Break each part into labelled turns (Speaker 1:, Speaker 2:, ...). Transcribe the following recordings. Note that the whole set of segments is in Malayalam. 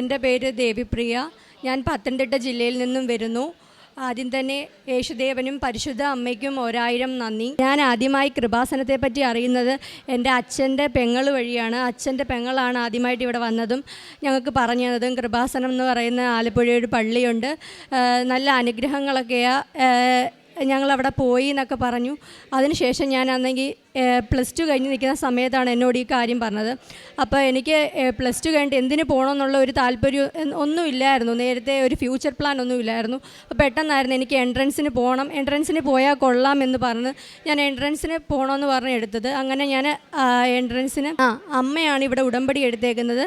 Speaker 1: എന്റെ പേര് ദേവിപ്രിയ. ഞാൻ പത്തനംതിട്ട ജില്ലയിൽ നിന്നും വരുന്നു. ആദ്യം തന്നെ യേശുദേവനും പരിശുദ്ധ അമ്മയ്ക്കും ഒരായിരം നന്ദി. ഞാൻ ആദ്യമായി കൃപാസനത്തെ പറ്റി അറിയുന്നത് എന്റെ അച്ഛന്റെ പെങ്ങൾ വഴിയാണ്. അച്ഛന്റെ പെങ്ങളാണ് ആദ്യമായിട്ട് ഇവിടെ വന്നതും ഞങ്ങൾക്ക് പറഞ്ഞു തന്നതും. കൃപാസനം എന്ന് പറയുന്ന ആലപ്പുഴയൊരു പള്ളിയുണ്ട്. നല്ല അനുഗ്രഹങ്ങളൊക്കെയാണ് ഞങ്ങളവിടെ പോയി എന്നൊക്കെ പറഞ്ഞു. അതിനുശേഷം ഞാൻ അന്നെങ്കിൽ പ്ലസ് ടു കഴിഞ്ഞ് നിൽക്കുന്ന സമയത്താണ് എന്നോട് ഈ കാര്യം പറഞ്ഞത്. അപ്പോൾ എനിക്ക് പ്ലസ് ടു കഴിഞ്ഞിട്ട് എന്തിന് പോകണമെന്നുള്ള ഒരു താല്പര്യം ഒന്നുമില്ലായിരുന്നു നേരത്തെ ഒരു ഫ്യൂച്ചർ പ്ലാൻ ഒന്നും ഇല്ലായിരുന്നു. അപ്പോൾ പെട്ടെന്നായിരുന്നു എനിക്ക് എൻട്രൻസിന് പോകണം എൻട്രൻസിന് പോയാൽ കൊള്ളാം എന്ന് പറഞ്ഞ് ഞാൻ എൻട്രൻസിന് പോകണമെന്ന് പറഞ്ഞ് എടുത്തത്. അങ്ങനെ ഞാൻ എൻട്രൻസിന് ആ അമ്മയാണ് ഇവിടെ ഉടമ്പടി എടുത്തേക്കുന്നത്.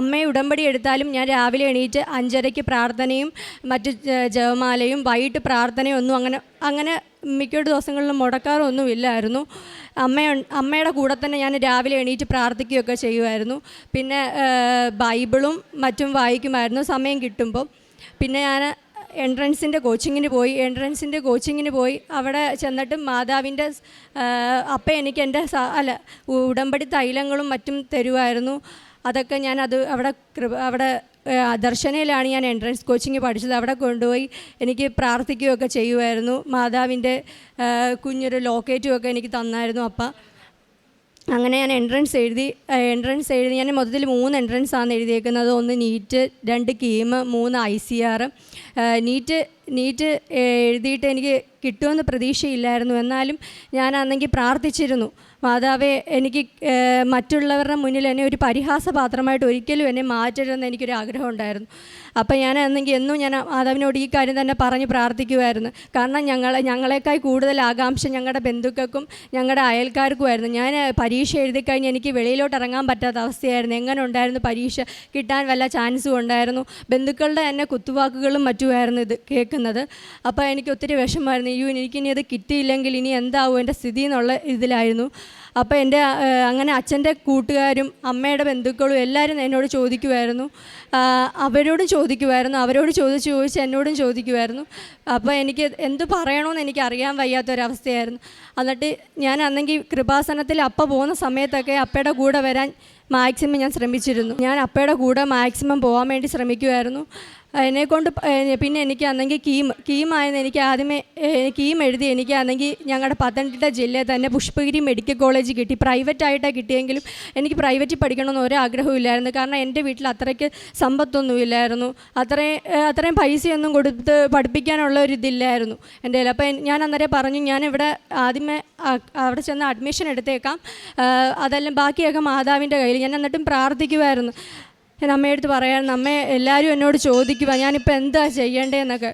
Speaker 1: അമ്മയെ ഉടമ്പടി എടുത്താലും ഞാൻ രാവിലെ എണീറ്റ് അഞ്ചരയ്ക്ക് പ്രാർത്ഥനയും മറ്റ് ജപമാലയും വൈകിട്ട് പ്രാർത്ഥനയും ഒന്നും അങ്ങനെ അങ്ങനെ മിക്ക ദിവസങ്ങളിലും മുടക്കാറൊന്നും ഇല്ലായിരുന്നു അമ്മ അമ്മയുടെ കൂടെ തന്നെ ഞാൻ രാവിലെ എണീറ്റ് പ്രാർത്ഥിക്കുകയൊക്കെ ചെയ്യുമായിരുന്നു. പിന്നെ ബൈബിളും മറ്റും വായിക്കുമായിരുന്നു. സമയം കിട്ടുമ്പോൾ പിന്നെ ഞാൻ എൻട്രൻസിന്റെ കോച്ചിങ്ങിന് പോയി. എൻട്രൻസിന്റെ കോച്ചിങ്ങിന് പോയി. അവിടെ ചെന്നിട്ട് മാതാവിന്റെ അപ്പ എനിക്ക് എന്റെ അല്ല ഉടമ്പടി തൈലങ്ങളും മറ്റും തരുമായിരുന്നു. അതൊക്കെ ഞാൻ അത് അവിടെ അവിടെ ദർശനയിലാണ് ഞാൻ എൻട്രൻസ് കോച്ചിങ് പഠിച്ചത്. അവിടെ കൊണ്ടുപോയി എനിക്ക് പ്രാർത്ഥിക്കുകയൊക്കെ ചെയ്യുമായിരുന്നു. മാതാവിന്റെ കുഞ്ഞൊരു ലോക്കേറ്റും ഒക്കെ എനിക്ക് തന്നായിരുന്നു അപ്പം. അങ്ങനെ ഞാൻ എൻട്രൻസ് എഴുതി എൻട്രൻസ് എഴുതി. ഞാൻ മൊത്തത്തിൽ മൂന്ന് എൻട്രൻസ് ആണ് എഴുതിയേക്കുന്നത്. ഒന്ന് നീറ്റ് രണ്ട് കീം മൂന്ന് I C R. NEET NEET എഴുതിയിട്ട് എനിക്ക് കിട്ടുമെന്ന് പ്രതീക്ഷയില്ലായിരുന്നു. എന്നാലും ഞാനാണെങ്കിൽ പ്രാർത്ഥിച്ചിരുന്നു. മാതാവേ എനിക്ക് മറ്റുള്ളവരുടെ മുന്നിൽ എന്നെ ഒരു പരിഹാസപാത്രമായിട്ട് ഒരിക്കലും എന്നെ മാറ്റരുതെന്ന് എനിക്കൊരു ആഗ്രഹം ഉണ്ടായിരുന്നു. അപ്പം ഞാൻ എന്നെങ്കിൽ എന്നും ഞാൻ മാതാവിനോട് ഈ കാര്യം തന്നെ പറഞ്ഞ് പ്രാർത്ഥിക്കുമായിരുന്നു കാരണം ഞങ്ങളെ ഞങ്ങളെക്കായി കൂടുതൽ ആകാംക്ഷ ഞങ്ങളുടെ ബന്ധുക്കൾക്കും ഞങ്ങളുടെ അയൽക്കാർക്കുമായിരുന്നു. ഞാൻ പരീക്ഷ എഴുതി കഴിഞ്ഞ് എനിക്ക് വെളിയിലോട്ട് ഇറങ്ങാൻ പറ്റാത്ത അവസ്ഥയായിരുന്നു. എങ്ങനെ ഉണ്ടായിരുന്നു പരീക്ഷ? കിട്ടാൻ വല്ല ചാൻസും ഉണ്ടായിരുന്നു? ബന്ധുക്കളുടെ തന്നെ കുത്തുവാക്കുകളും മറ്റുമായിരുന്നു ഇത് കേൾക്കുന്നത്. അപ്പോൾ എനിക്ക് ഒത്തിരി വിഷമമായിരുന്നു. അയ്യോ എനിക്കിനി അത് കിട്ടിയില്ലെങ്കിൽ ഇനി എന്താവും എന്റെ സ്ഥിതി എന്നുള്ള ഇതിലായിരുന്നു. അപ്പോൾ എന്റെ അങ്ങനെ അച്ഛന്റെ കൂട്ടുകാരും അമ്മയുടെ ബന്ധുക്കളും എല്ലാവരും എന്നോട് ചോദിക്കുമായിരുന്നു അവരോടും ചോദിക്കുമായിരുന്നു അവരോട് ചോദിച്ച് ചോദിച്ച് എന്നോടും ചോദിക്കുമായിരുന്നു അപ്പോൾ എനിക്ക് എന്ത് പറയണമെന്ന് എനിക്ക് അറിയാൻ വയ്യാത്തൊരവസ്ഥയായിരുന്നു. എന്നിട്ട് ഞാൻ അന്നെങ്കിൽ കൃപാസനത്തിൽ അപ്പ പോകുന്ന സമയത്തൊക്കെ അപ്പയുടെ കൂടെ വരാൻ മാക്സിമം ഞാൻ ശ്രമിച്ചിരുന്നു. ഞാൻ അപ്പയുടെ കൂടെ മാക്സിമം പോകാൻ വേണ്ടി ശ്രമിക്കുമായിരുന്നു എന്നെക്കൊണ്ട് കൊണ്ട് പിന്നെ എനിക്ക് കീം കീമായെന്ന് എനിക്ക് ആദ്യമേ കീം എഴുതി എനിക്ക് ഞങ്ങളുടെ പത്തനംതിട്ട ജില്ലയിൽ തന്നെ പുഷ്പഗിരി മെഡിക്കൽ കോളേജ് കിട്ടി. പ്രൈവറ്റ് ആയിട്ടാണ് കിട്ടിയെങ്കിലും എനിക്ക് പ്രൈവറ്റിൽ പഠിക്കണമെന്ന് ഒരാഗ്രഹവും ഇല്ലായിരുന്നു. കാരണം എന്റെ വീട്ടിൽ അത്രയ്ക്ക് സമ്പത്തൊന്നും ഇല്ലായിരുന്നു. അത്രയും അത്രയും പൈസയൊന്നും കൊടുത്ത് പഠിപ്പിക്കാനുള്ള ഒരു ഇതില്ലായിരുന്നു എന്റെ കയ്യിൽ. അപ്പോൾ ഞാൻ അന്നേരം പറഞ്ഞു ഞാൻ ഇവിടെ ആദ്യമേ അവിടെ ചെന്ന് അഡ്മിഷൻ എടുത്തേക്കാം. അതെല്ലാം ബാക്കിയൊക്കെ മാതാവിന്റെ കയ്യിൽ. ഞാൻ എന്നിട്ടും പ്രാർത്ഥിക്കുമായിരുന്നു ഞാൻ അമ്മയടുത്ത് പറയാൻ അമ്മ എല്ലാവരും എന്നോട് ചോദിക്കുക ഞാനിപ്പോൾ എന്താ ചെയ്യേണ്ടതെന്നൊക്കെ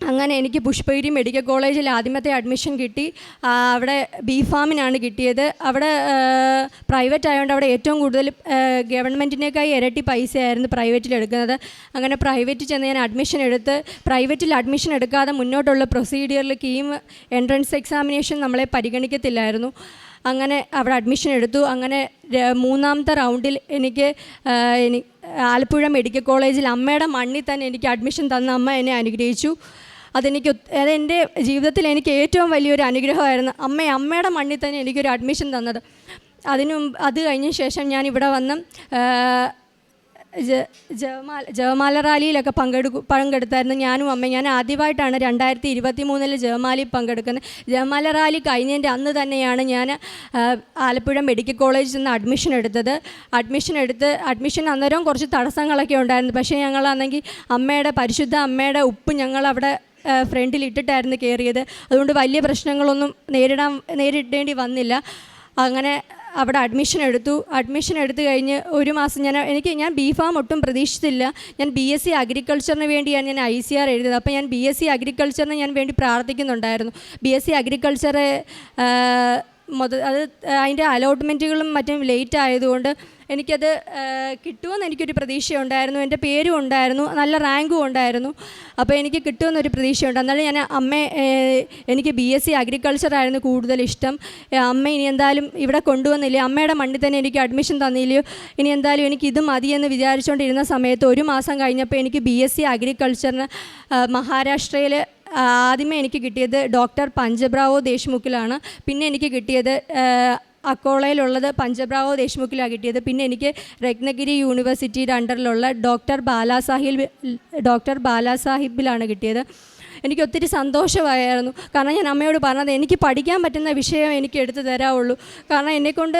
Speaker 1: അങ്ങനെ എനിക്ക് പുഷ്പഗിരി മെഡിക്കൽ കോളേജിൽ ആദ്യമത്തെ അഡ്മിഷൻ കിട്ടി. അവിടെ ബി ഫാമിനാണ് കിട്ടിയത്. അവിടെ പ്രൈവറ്റ് ആയതുകൊണ്ട് അവിടെ ഏറ്റവും കൂടുതൽ ഗവൺമെന്റിനേക്കായി ഇരട്ടി പൈസയായിരുന്നു പ്രൈവറ്റിൽ എടുക്കുന്നത്. അങ്ങനെ പ്രൈവറ്റിൽ ചെന്ന് ഞാൻ അഡ്മിഷൻ എടുത്ത് പ്രൈവറ്റിൽ അഡ്മിഷൻ എടുക്കാതെ മുന്നോട്ടുള്ള പ്രൊസീഡിയറിൽ കീം എൻട്രൻസ് എക്സാമിനേഷൻ നമ്മളെ പരിഗണിക്കത്തില്ലായിരുന്നു. അങ്ങനെ അവിടെ അഡ്മിഷൻ എടുത്തു. അങ്ങനെ മൂന്നാമത്തെ റൗണ്ടിൽ എനിക്ക് എനി ആലപ്പുഴ മെഡിക്കൽ കോളേജിൽ അമ്മയുടെ മണ്ണിൽ തന്നെ എനിക്ക് അഡ്മിഷൻ തന്ന അമ്മ എന്നെ അനുഗ്രഹിച്ചു. അതെനിക്ക് അതെന്റെ ജീവിതത്തിൽ എനിക്ക് ഏറ്റവും വലിയൊരു അനുഗ്രഹമായിരുന്നു. അമ്മ അമ്മയുടെ മണ്ണിൽ തന്നെ എനിക്കൊരു അഡ്മിഷൻ തന്നത്. അതിനു അത് കഴിഞ്ഞ ശേഷം ഞാൻ ഇവിടെ വന്ന് ജപമാല ജവമാല റാലിയിലൊക്കെ പങ്കെടുക്കു പങ്കെടുത്തായിരുന്നു ഞാനും അമ്മയും. ഞാൻ ആദ്യമായിട്ടാണ് രണ്ടായിരത്തി ഇരുപത്തി മൂന്നിൽ ജപമാലയിൽ പങ്കെടുക്കുന്നത്. ജപമാല റാലി കഴിഞ്ഞതിന്റെ അന്ന് തന്നെയാണ് ഞാൻ ആലപ്പുഴ മെഡിക്കൽ കോളേജിൽ നിന്ന് അഡ്മിഷൻ എടുത്തത്. അഡ്മിഷൻ എടുത്ത് അഡ്മിഷൻ അന്നേരം കുറച്ച് തടസ്സങ്ങളൊക്കെ ഉണ്ടായിരുന്നു. പക്ഷേ ഞങ്ങളാണെങ്കിൽ അമ്മയുടെ പരിശുദ്ധ അമ്മയുടെ ഉപ്പ് ഞങ്ങളവിടെ ഫ്രണ്ടിൽ ഇട്ടിട്ടായിരുന്നു കയറിയത്. അതുകൊണ്ട് വലിയ പ്രശ്നങ്ങളൊന്നും നേരിടാൻ നേരിടേണ്ടി വന്നില്ല. അങ്ങനെ അവിടെ അഡ്മിഷൻ എടുത്തു. അഡ്മിഷൻ എടുത്തു കഴിഞ്ഞ് ഒരു മാസം ഞാൻ എനിക്ക് ഞാൻ ബി ഫാം ഒട്ടും പ്രതീക്ഷിച്ചില്ല. ഞാൻ ബി എസ് സി അഗ്രികൾച്ചറിന് വേണ്ടിയാണ് ഞാൻ ഐ സി ആർ എഴുതിയത്. അപ്പോൾ ഞാൻ ബി എസ് സി അഗ്രികൾച്ചറിന് ഞാൻ വേണ്ടി പ്രാർത്ഥിക്കുന്നുണ്ടായിരുന്നു. ബി എസ് സി അഗ്രികൾച്ചർ മുത അത് അതിന്റെ അലോട്ട്മെന്റുകളും മറ്റും ലേറ്റ് ആയതുകൊണ്ട് എനിക്കത് കിട്ടുമെന്ന് എനിക്കൊരു പ്രതീക്ഷയുണ്ടായിരുന്നു. എന്റെ പേരും ഉണ്ടായിരുന്നു. നല്ല റാങ്കും ഉണ്ടായിരുന്നു. അപ്പോൾ എനിക്ക് കിട്ടുമെന്നൊരു പ്രതീക്ഷയുണ്ട്. എന്നാലും ഞാൻ അമ്മ എനിക്ക് ബി എസ് സി അഗ്രികൾച്ചറായിരുന്നു കൂടുതൽ ഇഷ്ടം. അമ്മ ഇനി എന്തായാലും ഇവിടെ കൊണ്ടുവന്നില്ലേ? അമ്മയുടെ മണ്ണിൽ തന്നെ എനിക്ക് അഡ്മിഷൻ തന്നില്ലയോ? ഇനി എന്തായാലും എനിക്ക് ഇത് മതിയെന്ന് വിചാരിച്ചുകൊണ്ടിരുന്ന സമയത്ത് ഒരു മാസം കഴിഞ്ഞപ്പോൾ എനിക്ക് ബി എസ് സി അഗ്രികൾച്ചറിന് മഹാരാഷ്ട്രയിൽ ആദ്യമേ എനിക്ക് കിട്ടിയത് ഡോക്ടർ പഞ്ചബ്രാവോ ദേശ്മുഖിലാണ്. പിന്നെ എനിക്ക് കിട്ടിയത് അക്കോളയിലുള്ളത് പഞ്ചബ്രാവോ ദേശ്മുഖിലാണ് കിട്ടിയത്. പിന്നെ എനിക്ക് രത്നഗിരി യൂണിവേഴ്സിറ്റിയുടെ അണ്ടറിലുള്ള ഡോക്ടർ ബാലാസാഹിബ് ഡോക്ടർ ബാലാസാഹിബിലാണ് കിട്ടിയത്. എനിക്ക് ഒത്തിരി സന്തോഷമായിരുന്നു. കാരണം ഞാൻ അമ്മയോട് പറഞ്ഞത് എനിക്ക് പഠിക്കാൻ പറ്റുന്ന വിഷയം എനിക്ക് എടുത്തു തരാവുള്ളൂ. കാരണം എന്നെക്കൊണ്ട്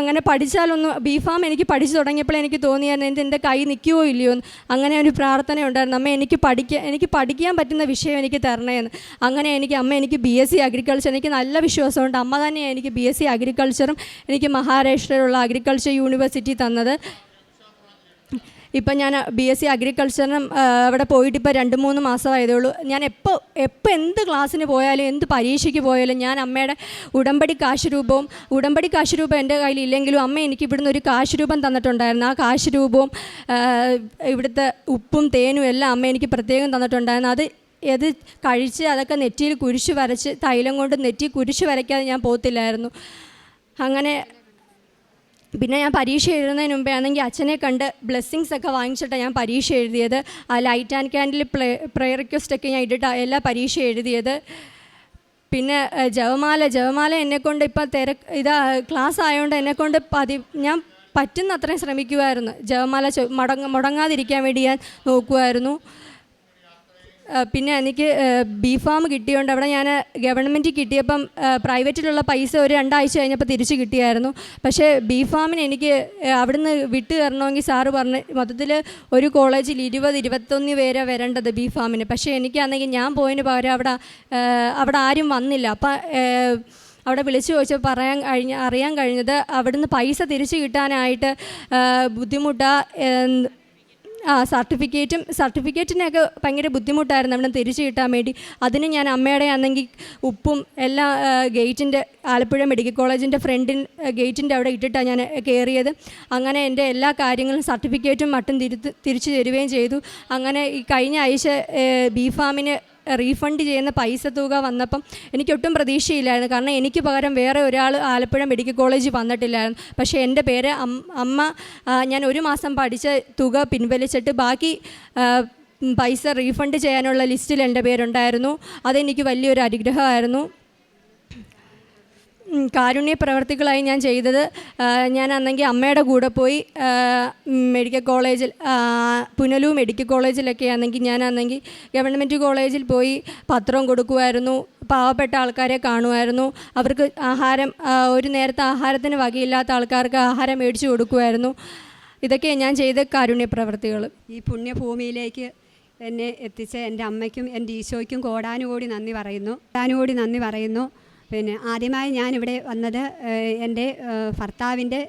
Speaker 1: അങ്ങനെ പഠിച്ചാലൊന്നും ബി ഫാം എനിക്ക് പഠിച്ചു തുടങ്ങിയപ്പോൾ എനിക്ക് തോന്നിയായിരുന്നു എന്റെ എന്റെ കൈ നിൽക്കുമോ ഇല്ലയോ? എന്ന്. അങ്ങനെ ഒരു പ്രാർത്ഥന ഉണ്ടായിരുന്നു. അമ്മ എനിക്ക് പഠിക്കാൻ എനിക്ക് പഠിക്കാൻ പറ്റുന്ന വിഷയം എനിക്ക് തരണേന്ന്. അങ്ങനെ എനിക്ക് അമ്മ എനിക്ക് ബി എസ് സി അഗ്രികൾച്ചർ എനിക്ക് നല്ല വിശ്വാസമുണ്ട്. അമ്മ തന്നെയാണ് എനിക്ക് ബി എസ് സി അഗ്രികൾച്ചറും എനിക്ക് മഹാരാഷ്ട്രയിലുള്ള അഗ്രികൾച്ചർ യൂണിവേഴ്സിറ്റി തന്നത്. ഇപ്പം ഞാൻ ബി എസ് സി അഗ്രികൾച്ചറിനും അവിടെ പോയിട്ട് ഇപ്പോൾ രണ്ട് മൂന്ന് മാസമായതേ ഉള്ളൂ ഞാൻ എപ്പോൾ എപ്പോൾ എന്ത് ക്ലാസ്സിന് പോയാലും എന്ത് പരീക്ഷയ്ക്ക് പോയാലും ഞാൻ അമ്മയുടെ ഉടമ്പടി കാശ് രൂപവും ഉടമ്പടി കാശ് രൂപം എന്റെ കയ്യിൽ ഇല്ലെങ്കിലും അമ്മ എനിക്ക് ഇവിടുന്ന് ഒരു കാശ് രൂപം തന്നിട്ടുണ്ടായിരുന്നു. ആ കാശ് രൂപവും ഇവിടുത്തെ ഉപ്പും തേനും എല്ലാം അമ്മ എനിക്ക് പ്രത്യേകം തന്നിട്ടുണ്ടായിരുന്നു. അത് അത് കഴിച്ച് അതൊക്കെ നെറ്റിയിൽ കുരിശ് വരച്ച് തൈലം കൊണ്ട് നെറ്റി കുരിശ് വരയ്ക്കാതെ ഞാൻ പോകത്തില്ലായിരുന്നു അങ്ങനെ പിന്നെ ഞാൻ പരീക്ഷ എഴുതുന്നതിന് മുമ്പേ ആണെങ്കിൽ അച്ഛനെ കണ്ട് ബ്ലെസ്സിങ്സ് ഒക്കെ വാങ്ങിച്ചിട്ടാണ് ഞാൻ പരീക്ഷ എഴുതിയത്. ആ light and candle play prayer request ഒക്കെ ഞാൻ ഇട്ടിട്ട് എല്ലാ പരീക്ഷ എഴുതിയത്. പിന്നെ ജവമാല ജവമാല എന്നെക്കൊണ്ട് ഇപ്പോൾ തിരക്ക് ഇതാ ക്ലാസ് ആയതുകൊണ്ട് എന്നെക്കൊണ്ട് പതി ഞാൻ പറ്റുന്ന അത്രയും ശ്രമിക്കുമായിരുന്നു ജവമാല മുടങ്ങാതിരിക്കാൻ വേണ്ടി ഞാൻ നോക്കുമായിരുന്നു പിന്നെ എനിക്ക് ബി ഫാം കിട്ടിയോണ്ട് അവിടെ ഞാൻ ഗവൺമെന്റ് കിട്ടിയപ്പം പ്രൈവറ്റിലുള്ള പൈസ ഒരു രണ്ടാഴ്ച കഴിഞ്ഞപ്പോൾ തിരിച്ച് കിട്ടിയായിരുന്നു. പക്ഷേ ബി ഫാമിന് എനിക്ക് അവിടുന്ന് വിട്ട് തരണമെങ്കിൽ സാറ് പറഞ്ഞ് മൊത്തത്തിൽ ഒരു കോളേജിൽ ഇരുപത് ഇരുപത്തൊന്ന് പേരെ വരേണ്ടത് ബി ഫാമിന്. പക്ഷേ എനിക്കാണെങ്കിൽ ഞാൻ പോയതിന് പകരം അവിടെ അവിടെ ആരും വന്നില്ല. അപ്പം അവിടെ വിളിച്ചു ചോദിച്ചാൽ പറയാൻ കഴിഞ്ഞ അറിയാൻ കഴിഞ്ഞത് അവിടുന്ന് പൈസ തിരിച്ചു കിട്ടാനായിട്ട് ബുദ്ധിമുട്ടാണ് ആ സർട്ടിഫിക്കറ്റും സർട്ടിഫിക്കറ്റിനൊക്കെ ഭയങ്കര ബുദ്ധിമുട്ടായിരുന്നു അവിടെ തിരിച്ചു കിട്ടാൻ വേണ്ടി. അതിന് ഞാൻ അമ്മയുടെ ആണെങ്കിൽ ഉപ്പും എല്ലാ ഗേറ്റിന്റെ ആലപ്പുഴ മെഡിക്കൽ കോളേജിന്റെ ഫ്രണ്ടിൻ ഗേറ്റിന്റെ അവിടെ ഇട്ടിട്ടാണ് ഞാൻ കയറിയത്. അങ്ങനെ എന്റെ എല്ലാ കാര്യങ്ങളും സർട്ടിഫിക്കറ്റും മറ്റും തിരുത്ത് തിരിച്ചു തരികയും ചെയ്തു. അങ്ങനെ ഈ കഴിഞ്ഞ ആഴ്ച ബി ഫാമിന് റീഫണ്ട് ചെയ്യുന്ന പൈസ തുക വന്നപ്പം എനിക്കൊട്ടും പ്രതീക്ഷയില്ലായിരുന്നു. കാരണം എനിക്ക് പകരം വേറെ ഒരാൾ ആലപ്പുഴ മെഡിക്കൽ കോളേജിൽ വന്നിട്ടില്ലായിരുന്നു. പക്ഷേ എന്റെ പേര് അമ്മ ഞാൻ ഒരു മാസം പഠിച്ച തുക പിൻവലിച്ചിട്ട് ബാക്കി പൈസ റീഫണ്ട് ചെയ്യാനുള്ള ലിസ്റ്റിൽ എന്റെ പേരുണ്ടായിരുന്നു. അതെനിക്ക് വലിയൊരു അനുഗ്രഹമായിരുന്നു. കാരുണ്യ പ്രവർത്തികളായി ഞാൻ ചെയ്തത്. ഞാൻ അന്നെങ്കിൽ അമ്മയുടെ കൂടെ പോയി മെഡിക്കൽ കോളേജിൽ പുനലൂ മെഡിക്കൽ കോളേജിലൊക്കെ ആണെങ്കിൽ ഞാൻ അന്നെങ്കിൽ ഗവൺമെന്റ് കോളേജിൽ പോയി പത്രം കൊടുക്കുമായിരുന്നു പാവപ്പെട്ട ആൾക്കാരെ കാണുമായിരുന്നു അവർക്ക് ആഹാരം ഒരു നേരത്തെ ആഹാരത്തിന് വകയില്ലാത്ത ആൾക്കാർക്ക് ആഹാരം മേടിച്ചു കൊടുക്കുമായിരുന്നു ഇതൊക്കെയാണ് ഞാൻ ചെയ്ത കാരുണ്യ പ്രവർത്തികൾ
Speaker 2: ഈ പുണ്യഭൂമിയിലേക്ക് എന്നെ എത്തിച്ച എന്റെ അമ്മയ്ക്കും എന്റെ ഈശോയ്ക്കും കോടാനുകോടി നന്ദി പറയുന്നു. കോടാനുകോടി നന്ദി പറയുന്നു. പിന്നെ ആദ്യമായി ഞാനിവിടെ വന്നത് എന്റെ ഭർത്താവിന്റെ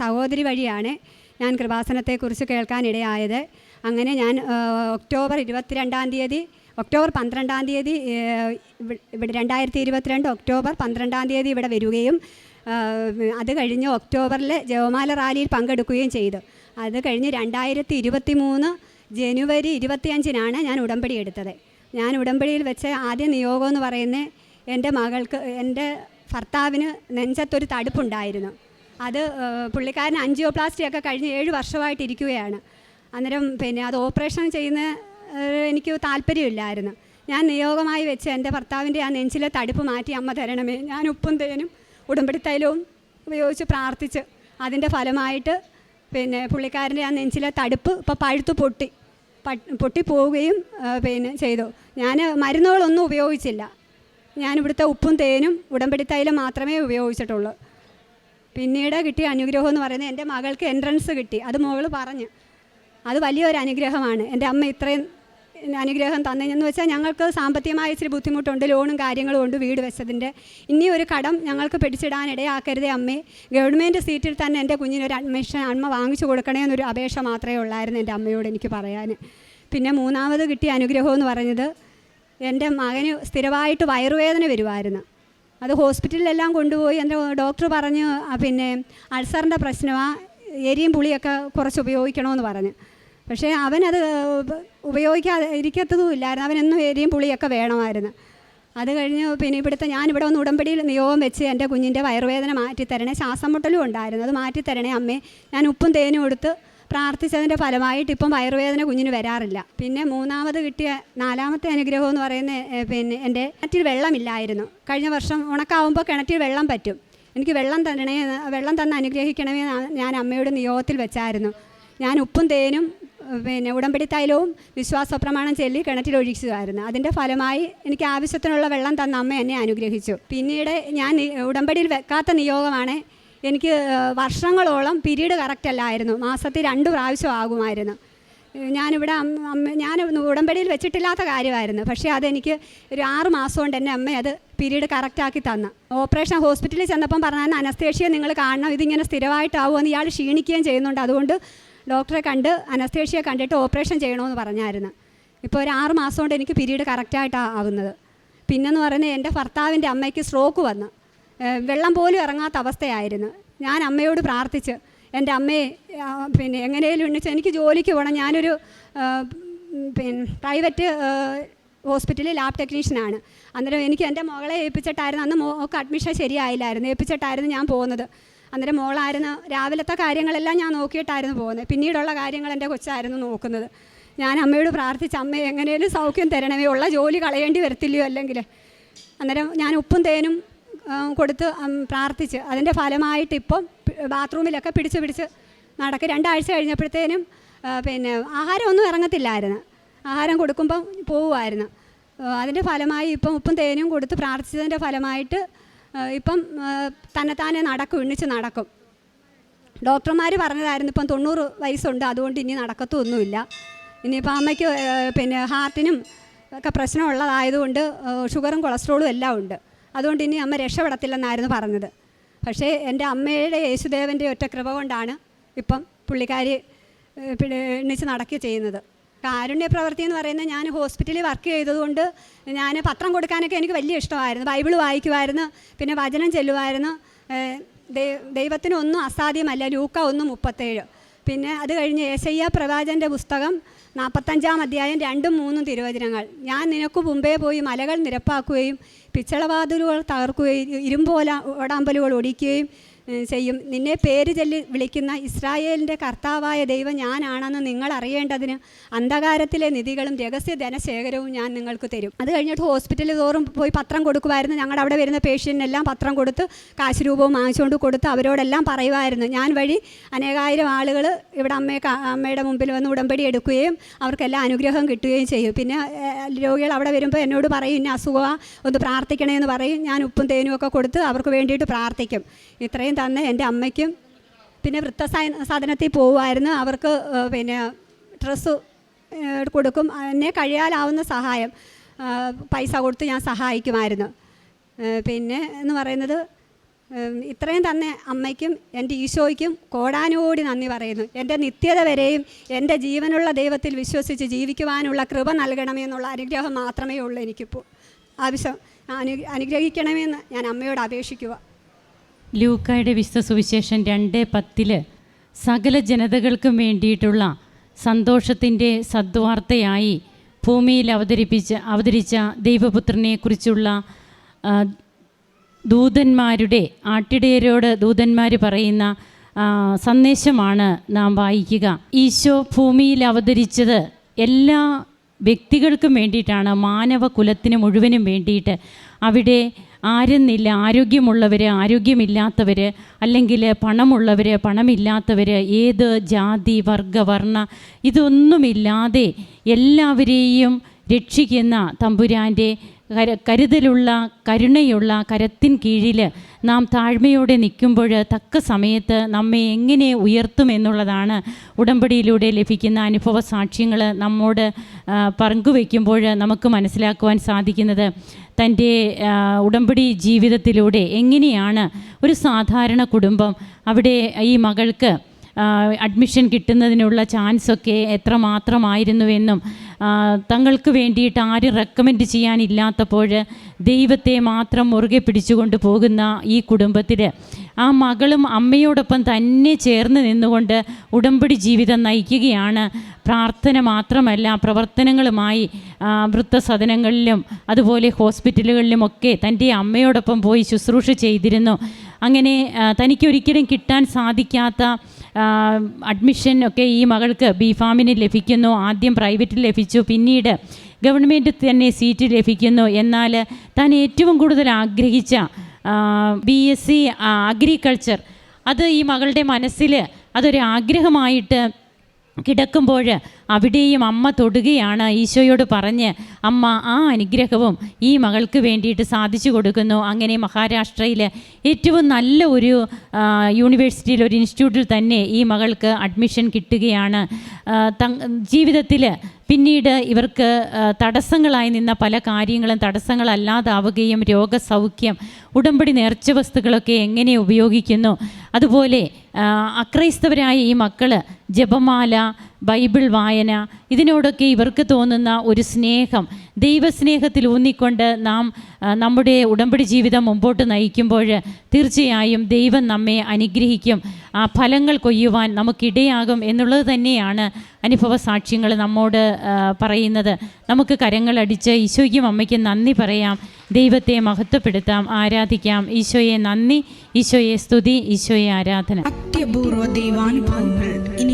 Speaker 2: സഹോദരി വഴിയാണ് ഞാൻ കൃപാസനത്തെക്കുറിച്ച് കേൾക്കാനിടയായത്. അങ്ങനെ ഞാൻ ഒക്ടോബർ ഇരുപത്തിരണ്ടാം തീയതി ഒക്ടോബർ പന്ത്രണ്ടാം തീയതി ഇവിടെ രണ്ടായിരത്തി ഇരുപത്തിരണ്ട് ഒക്ടോബർ പന്ത്രണ്ടാം തീയതി ഇവിടെ വരികയും അത് കഴിഞ്ഞ് ഒക്ടോബറിൽ ജവമാല റാലിയിൽ പങ്കെടുക്കുകയും ചെയ്തു. അത് കഴിഞ്ഞ് രണ്ടായിരത്തി ഇരുപത്തി മൂന്ന് ജനുവരി ഇരുപത്തിയഞ്ചിനാണ് ഞാൻ ഉടമ്പടി എടുത്തത്. ഞാൻ ഉടമ്പടിയിൽ വെച്ച ആദ്യ നിയോഗം എന്ന് പറയുന്നത് എന്റെ മകൾക്ക് എന്റെ ഭർത്താവിന് നെഞ്ചത്തൊരു തടുപ്പുണ്ടായിരുന്നു. അത് പുള്ളിക്കാരൻ അഞ്ചിയോപ്ലാസ്റ്റി ഒക്കെ കഴിഞ്ഞ് ഏഴ് വർഷമായിട്ട് ഇരിക്കുകയാണ് അന്നേരം പിന്നെ അത് ഓപ്പറേഷൻ ചെയ്യുന്ന എനിക്ക് താല്പര്യമില്ലായിരുന്നു. ഞാൻ നിയോഗമായി വെച്ച് എന്റെ ഭർത്താവിന്റെ ആ നെഞ്ചിലെ തടുപ്പ് മാറ്റി അമ്മ തരണമേ. ഞാൻ ഉപ്പും തേനും ഉടമ്പടി ഉപയോഗിച്ച് പ്രാർത്ഥിച്ച് അതിന്റെ ഫലമായിട്ട് പിന്നെ പുള്ളിക്കാരന്റെ ആ നെഞ്ചിലെ തടുപ്പ് ഇപ്പോൾ പഴുത്ത് പൊട്ടി. പൊട്ടിപ്പോവുകയും പിന്നെ ചെയ്തു. ഞാൻ മരുന്നുകളൊന്നും ഉപയോഗിച്ചില്ല. ഞാൻ ഇവിടുത്തെ ഉപ്പും തേനും ഉടമ്പടി തൈലം മാത്രമേ ഉപയോഗിച്ചിട്ടുള്ളൂ. പിന്നീട് കിട്ടിയ അനുഗ്രഹം എന്ന് പറയുന്നത് എന്റെ മകൾക്ക് എൻട്രൻസ് കിട്ടി. അത് മകൾ പറഞ്ഞു. അത് വലിയൊരു അനുഗ്രഹമാണ്. എന്റെ അമ്മ ഇത്രയും അനുഗ്രഹം തന്നതെന്ന് വെച്ചാൽ ഞങ്ങൾക്ക് സാമ്പത്തികമായ ഇച്ചിരി ബുദ്ധിമുട്ടുണ്ട്. ലോണും കാര്യങ്ങളും ഉണ്ട് വീട് വെച്ചതിന്റെ. ഇനി ഒരു കടം ഞങ്ങൾക്ക് പിടിച്ചിടാനിടയാക്കരുതേ അമ്മേ. ഗവൺമെന്റ് സീറ്റിൽ തന്നെ എന്റെ കുഞ്ഞിനൊരു അഡ്മിഷൻ അമ്മ വാങ്ങിച്ചു കൊടുക്കണേ എന്നൊരു അപേക്ഷ മാത്രമേ ഉള്ളായിരുന്നു എന്റെ അമ്മയോട് എനിക്ക് പറയാൻ. പിന്നെ മൂന്നാമത് കിട്ടിയ അനുഗ്രഹം എന്ന് പറഞ്ഞത് എന്റെ മകന് സ്ഥിരമായിട്ട് വയറുവേദന വരുമായിരുന്നു അത് ഹോസ്പിറ്റലിലെല്ലാം കൊണ്ടുപോയി. എന്റെ ഡോക്ടർ പറഞ്ഞ് പിന്നെ അൾസറിന്റെ പ്രശ്നമാണ് എരിയും പുളിയൊക്കെ കുറച്ച് ഉപയോഗിക്കണമെന്ന് പറഞ്ഞ്. പക്ഷേ അവനത് ഉപ- ഉപയോഗിക്കാതെ ഇരിക്കത്തതും ഇല്ലായിരുന്നു. അവനെന്നും എരിയും പുളിയൊക്കെ വേണമായിരുന്നു. അത് കഴിഞ്ഞ് പിന്നെ ഇവിടുത്തെ ഞാനിവിടെ ഒന്ന് ഉടമ്പടിയിൽ നിയോഗം വെച്ച് എന്റെ കുഞ്ഞിന്റെ വയറുവേദന മാറ്റിത്തരണേ ശ്വാസം മുട്ടലും ഉണ്ടായിരുന്നു. അത് മാറ്റിത്തരണേ അമ്മേ. ഞാൻ ഉപ്പും തേനും കൊടുത്ത് പ്രാർത്ഥിച്ചതിന്റെ ഫലമായിട്ട് ഇപ്പം വയറുവേദന കുഞ്ഞിന് വരാറില്ല. പിന്നെ മൂന്നാമത് കിട്ടിയ നാലാമത്തെ അനുഗ്രഹം എന്ന് പറയുന്ന പിന്നെ എന്റെ കിണറ്റിൽ വെള്ളമില്ലായിരുന്നു. കഴിഞ്ഞ വർഷം ഉണക്കാവുമ്പോൾ കിണറ്റിൽ വെള്ളം പറ്റും. എനിക്ക് വെള്ളം തരണേ വെള്ളം തന്ന് അനുഗ്രഹിക്കണമേ ഞാൻ അമ്മയുടെ നിയോഗത്തിൽ വെച്ചായിരുന്നു. ഞാൻ ഉപ്പും തേനും പിന്നെ ഉടമ്പടി തൈലവും വിശ്വാസ പ്രമാണം ചൊല്ലി കിണറ്റിൽ ഒഴിച്ചതായിരുന്നു അതിന്റെ ഫലമായി എനിക്ക് ആവശ്യത്തിനുള്ള വെള്ളം തന്ന അമ്മ എന്നെ അനുഗ്രഹിച്ചു. പിന്നീട് ഞാൻ ഉടമ്പടിയിൽ വെക്കാത്ത നിയോഗമാണ് എനിക്ക് വർഷങ്ങളോളം പീരീഡ് കറക്റ്റ് അല്ലായിരുന്നു. മാസത്തിൽ രണ്ട് പ്രാവശ്യം ആകുമായിരുന്നു. ഞാനിവിടെ അമ്മ ഞാൻ ഉടമ്പടിയിൽ വെച്ചിട്ടില്ലാത്ത കാര്യമായിരുന്നു. പക്ഷേ അതെനിക്ക് ഒരു ആറ് മാസം കൊണ്ട് എന്റെ അമ്മ അത് പീരീഡ് കറക്റ്റാക്കി തന്നു. ഓപ്പറേഷൻ ഹോസ്പിറ്റലിൽ ചെന്നപ്പം പറഞ്ഞാൽ അനസ്തേഷ്യ നിങ്ങൾ കാണണം. ഇതിങ്ങനെ സ്ഥിരമായിട്ടാവുമെന്ന് ഇയാൾ ക്ഷീണിക്കുകയും ചെയ്യുന്നുണ്ട്. അതുകൊണ്ട് ഡോക്ടറെ കണ്ട് അനസ്തേഷ്യ കണ്ടിട്ട് ഓപ്പറേഷൻ ചെയ്യണമെന്ന് പറഞ്ഞായിരുന്നു. ഇപ്പോൾ ഒരു ആറ് മാസം കൊണ്ട് എനിക്ക് പീരീഡ് കറക്റ്റായിട്ടാണ് ആവുന്നത്. പിന്നെന്ന് പറയുന്നത് എന്റെ ഭർത്താവിന്റെ അമ്മയ്ക്ക് സ്ട്രോക്ക് വന്നു. വെള്ളം പോലും ഇറങ്ങാത്ത അവസ്ഥയായിരുന്നു. ഞാൻ അമ്മയോട് പ്രാർത്ഥിച്ച് എന്റെ അമ്മയെ പിന്നെ എങ്ങനെയും ഉണ്ണിച്ച് എനിക്ക് ജോലിക്ക് പോകണം ഞാനൊരു പിന്നെ പ്രൈവറ്റ് ഹോസ്പിറ്റലിൽ ലാബ് ടെക്നീഷ്യനാണ് അന്നേരം എനിക്ക് എന്റെ മകളെ ഏൽപ്പിച്ചിട്ടായിരുന്നു. അന്ന് മോൾക്ക് അഡ്മിഷൻ ശരിയായില്ലായിരുന്നു. ഏൽപ്പിച്ചിട്ടായിരുന്നു ഞാൻ പോകുന്നത്. അന്നേരം മോളായിരുന്നു രാവിലത്തെ കാര്യങ്ങളെല്ലാം ഞാൻ നോക്കിയിട്ടായിരുന്നു പോകുന്നത്. പിന്നീടുള്ള കാര്യങ്ങൾ എന്റെ കൊച്ചായിരുന്നു നോക്കുന്നത്. ഞാൻ അമ്മയോട് പ്രാർത്ഥിച്ച് അമ്മ എങ്ങനെയും സൗഖ്യം തരണമേ. ഉള്ള ജോലി കളയേണ്ടി വരത്തില്ലയോ അല്ലെങ്കിൽ? അന്നേരം ഞാൻ ഉപ്പും തേനും കൊടുത്ത് പ്രാർത്ഥിച്ച്. അതിന്റെ ഫലമായിട്ട് ഇപ്പം ബാത്റൂമിലൊക്കെ പിടിച്ച് പിടിച്ച് നടക്കുക രണ്ടാഴ്ച കഴിഞ്ഞപ്പോഴത്തേനും പിന്നെ ആഹാരമൊന്നും ഇറങ്ങത്തില്ലായിരുന്നു. ആഹാരം കൊടുക്കുമ്പം പോവുമായിരുന്നു. അതിന്റെ ഫലമായി ഇപ്പം ഉപ്പും തേനും കൊടുത്ത് പ്രാർത്ഥിച്ചതിന്റെ ഫലമായിട്ട് ഇപ്പം തന്നെ തന്നെത്താനെ നടക്കും എണ്ണിച്ച് നടക്കും. ഡോക്ടർമാർ പറഞ്ഞതായിരുന്നു ഇപ്പം തൊണ്ണൂറ് വയസ്സുണ്ട് അതുകൊണ്ട് ഇനി നടക്കത്തൊന്നുമില്ല. ഇനിയിപ്പോൾ അമ്മയ്ക്ക് പിന്നെ ഹാർട്ടിനും ഒക്കെ പ്രശ്നമുള്ളതായതുകൊണ്ട് ഷുഗറും കൊളസ്ട്രോളും എല്ലാം ഉണ്ട്. അതുകൊണ്ട് ഇനി അമ്മ രക്ഷപ്പെടത്തില്ലെന്നായിരുന്നു പറഞ്ഞത്. പക്ഷേ എന്റെ അമ്മയുടെ യേശുദേവന്റെ ഒറ്റ കൃപ കൊണ്ടാണ് ഇപ്പം പുള്ളിക്കാരി എണ്ണിച്ച് നടക്കുക ചെയ്യുന്നത്. കാരുണ്യ പ്രവൃത്തി എന്ന് പറയുന്നത് ഞാൻ ഹോസ്പിറ്റലിൽ വർക്ക് ചെയ്തതുകൊണ്ട് ഞാൻ പത്രം കൊടുക്കാനൊക്കെ എനിക്ക് വലിയ ഇഷ്ടമായിരുന്നു. ബൈബിൾ വായിക്കുമായിരുന്നു പിന്നെ വചനം ചെല്ലുമായിരുന്നു. ദൈവത്തിനൊന്നും അസാധ്യമല്ല. ലൂക്ക ഒന്ന് മുപ്പത്തേഴ്. പിന്നെ അത് കഴിഞ്ഞ് ഏശയ്യ പ്രവാചന്റെ പുസ്തകം നാൽപ്പത്തഞ്ചാം അധ്യായം രണ്ടും മൂന്നും തിരുവചനങ്ങൾ. ഞാൻ നിനക്ക് മുമ്പേ പോയി മലകൾ നിരപ്പാക്കുകയും പിച്ചളവാതിലുകൾ തകർക്കുകയും ഇരുമ്പോല ഓടാമ്പലുകൾ ഒടിക്കുകയും ചെയ്യും. നിന്നെ പേര് ചൊല്ലി വിളിക്കുന്ന ഇസ്രായേലിന്റെ കർത്താവായ ദൈവം ഞാനാണെന്ന് നിങ്ങൾ അറിയേണ്ടതിന് അന്ധകാരത്തിലെ നിധികളും രഹസ്യ ധനശേഖരവും ഞാൻ നിങ്ങൾക്ക് തരും. അത് കഴിഞ്ഞിട്ട് ഹോസ്പിറ്റലിൽ തോറും പോയി പത്രം കൊടുക്കുമായിരുന്നു. ഞങ്ങളുടെ അവിടെ വരുന്ന പേഷ്യന്റിനെല്ലാം പത്രം കൊടുത്ത് കാശ് രൂപവും വാങ്ങിച്ചുകൊണ്ട് കൊടുത്ത് അവരോടെല്ലാം പറയുമായിരുന്നു. ഞാൻ വഴി അനേകായിരം ആളുകൾ ഇവിടെ അമ്മയെ അമ്മയുടെ മുമ്പിൽ വന്ന് ഉടമ്പടി എടുക്കുകയും അവർക്കെല്ലാം അനുഗ്രഹം കിട്ടുകയും ചെയ്യും. പിന്നെ രോഗികൾ അവിടെ വരുമ്പോൾ എന്നോട് പറയും ഇന്ന അസുഖമാണ് ഒന്ന് പ്രാർത്ഥിക്കണേ എന്ന് പറയും. ഞാൻ ഉപ്പും തേനും ഒക്കെ കൊടുത്ത് അവർക്ക് വേണ്ടിയിട്ട് പ്രാർത്ഥിക്കും. ഇത്രയും തന്നെ എന്റെ അമ്മയ്ക്കും പിന്നെ വൃത്ത സാധനത്തിൽ പോകുമായിരുന്നു അവർക്ക് പിന്നെ ഡ്രസ്സ് കൊടുക്കും. എന്നെ കഴിയാലാവുന്ന സഹായം പൈസ കൊടുത്ത് ഞാൻ സഹായിക്കുമായിരുന്നു. പിന്നെ എന്ന് പറയുന്നത് ഇത്രയും തന്നെ അമ്മയ്ക്കും എന്റെ ഈശോയ്ക്കും കോടാനോടി നന്ദി പറയുന്നു. എന്റെ നിത്യത വരെയും എന്റെ ജീവനുള്ള ദൈവത്തിൽ വിശ്വസിച്ച് ജീവിക്കുവാനുള്ള കൃപ നൽകണമെന്നുള്ള അനുഗ്രഹം മാത്രമേ ഉള്ളൂ എനിക്കിപ്പോൾ. ആവശ്യം അനു അനുഗ്രഹിക്കണമെന്ന് ഞാൻ അമ്മയോട് അപേക്ഷിക്കുക
Speaker 3: ലൂക്കായുടെ വിശ്വ സുവിശേഷം രണ്ട് പത്തിൽ സകല ജനതകൾക്കും വേണ്ടിയിട്ടുള്ള സന്തോഷത്തിന്റെ സദ്വാർത്തയായി ഭൂമിയിൽ അവതരിപ്പിച്ച അവതരിച്ച ദൈവപുത്രനെക്കുറിച്ചുള്ള ദൂതന്മാരുടെ ആട്ടിടയരോട് ദൂതന്മാർ പറയുന്ന സന്ദേശമാണ് നാം വായിക്കുക. ഈശോ ഭൂമിയിൽ അവതരിച്ചത് എല്ലാ വ്യക്തികൾക്കും വേണ്ടിയിട്ടാണ്. മാനവ കുലത്തിന് മുഴുവനും വേണ്ടിയിട്ട് അവിടെ ആരെന്നില്ല ആരോഗ്യമുള്ളവർ ആരോഗ്യമില്ലാത്തവർ അല്ലെങ്കിൽ പണമുള്ളവർ പണമില്ലാത്തവർ ഏത് ജാതി വർഗ വർണ ഇതൊന്നുമില്ലാതെ എല്ലാവരെയും രക്ഷിക്കുന്ന തമ്പുരാന്റെ കര കരുതലുള്ള കരുണയുള്ള കരത്തിൻ കീഴിൽ നാം താഴ്മയോടെ നിൽക്കുമ്പോൾ തക്ക സമയത്ത് നമ്മെ എങ്ങനെ ഉയർത്തുമെന്നുള്ളതാണ് ഉടമ്പടിയിലൂടെ ലഭിക്കുന്ന അനുഭവ സാക്ഷ്യങ്ങൾ നമ്മോട് പങ്കുവയ്ക്കുമ്പോൾ നമുക്ക് മനസ്സിലാക്കുവാൻ സാധിക്കുന്നത്. തന്റെ ഉടമ്പടി ജീവിതത്തിലൂടെ എങ്ങനെയാണ് ഒരു സാധാരണ കുടുംബം അവിടെ ഈ മകൾക്ക് അഡ്മിഷൻ കിട്ടുന്നതിനുള്ള ചാൻസൊക്കെ എത്രമാത്രമായിരുന്നുവെന്നും തങ്ങൾക്ക് വേണ്ടിയിട്ട് ആരും റെക്കമെൻഡ് ചെയ്യാനില്ലാത്തപ്പോൾ ദൈവത്തെ മാത്രം മുറുകെ പിടിച്ചുകൊണ്ട് പോകുന്ന ഈ കുടുംബത്തിൽ ആ മകളും അമ്മയോടൊപ്പം തന്നെ ചേർന്ന് നിന്നുകൊണ്ട് ഉടമ്പടി ജീവിതം നയിക്കുകയാണ്. പ്രാർത്ഥന മാത്രമല്ല പ്രവർത്തനങ്ങളുമായി വൃത്തസദനങ്ങളിലും അതുപോലെ ഹോസ്പിറ്റലുകളിലുമൊക്കെ തന്റെ അമ്മയോടൊപ്പം പോയി ശുശ്രൂഷ ചെയ്തിരുന്നു. അങ്ങനെ തനിക്കൊരിക്കലും കിട്ടാൻ സാധിക്കാത്ത അഡ്മിഷൻ ഒക്കെ ഈ മകൾക്ക് ബി ഫാമിന് ലഭിക്കുന്നു. ആദ്യം പ്രൈവറ്റിൽ ലഭിച്ചു. പിന്നീട് ഗവൺമെന്റ് തന്നെ സീറ്റ് ലഭിക്കുന്നു. എന്നാൽ താൻ ഏറ്റവും കൂടുതൽ ആഗ്രഹിച്ച ബി എസ് സി അഗ്രികൾച്ചർ അത് ഈ മകളുടെ മനസ്സിൽ അതൊരു ആഗ്രഹമായിട്ട് കിടക്കുമ്പോൾ അവിടെയും അമ്മ തൊടുകയാണ് ഈശോയോട് പറഞ്ഞ് അമ്മ ആ അനുഗ്രഹവും ഈ മകൾക്ക് വേണ്ടിയിട്ട് സാധിച്ചു കൊടുക്കുന്നു. അങ്ങനെ മഹാരാഷ്ട്രയിൽ ഏറ്റവും നല്ല ഒരു യൂണിവേഴ്സിറ്റിയിൽ ഒരു ഇൻസ്റ്റിറ്റ്യൂട്ടിൽ തന്നെ ഈ മകൾക്ക് അഡ്മിഷൻ കിട്ടുകയാണ്. ജീവിതത്തിൽ പിന്നീട് ഇവർക്ക് തടസ്സങ്ങളായി നിന്ന പല കാര്യങ്ങളും തടസ്സങ്ങളല്ലാതാവുകയും രോഗസൗഖ്യം ഉടമ്പടി നേർച്ച വസ്തുക്കളൊക്കെ എങ്ങനെ ഉപയോഗിക്കുന്നു അതുപോലെ അക്രൈസ്തവരായ ഈ മക്കൾ ജപമാല ബൈബിൾ വായന ഇതിനോടൊക്കെ ഇവർക്ക് തോന്നുന്ന ഒരു സ്നേഹം. ദൈവസ്നേഹത്തിൽ ഊന്നിക്കൊണ്ട് നാം നമ്മുടെ ഉടമ്പടി ജീവിതം മുമ്പോട്ട് നയിക്കുമ്പോൾ തീർച്ചയായും ദൈവം നമ്മെ അനുഗ്രഹിക്കും. ആ ഫലങ്ങൾ കൊയ്യുവാൻ നമുക്കിടയാകും എന്നുള്ളത് തന്നെയാണ് അനുഭവ സാക്ഷ്യങ്ങൾ നമ്മോട് പറയുന്നത്. നമുക്ക് കരങ്ങളടിച്ച് ഈശോയ്ക്കും അമ്മയ്ക്കും നന്ദി പറയാം. ദൈവത്തെ മഹത്വപ്പെടുത്താം ആരാധിക്കാം. ഈശോയെ നന്ദി ഈശോയെ സ്തുതി ഈശോയെ ആരാധന.
Speaker 4: അത്യപൂർവ ദൈവാനുഭവങ്ങൾ ഇനി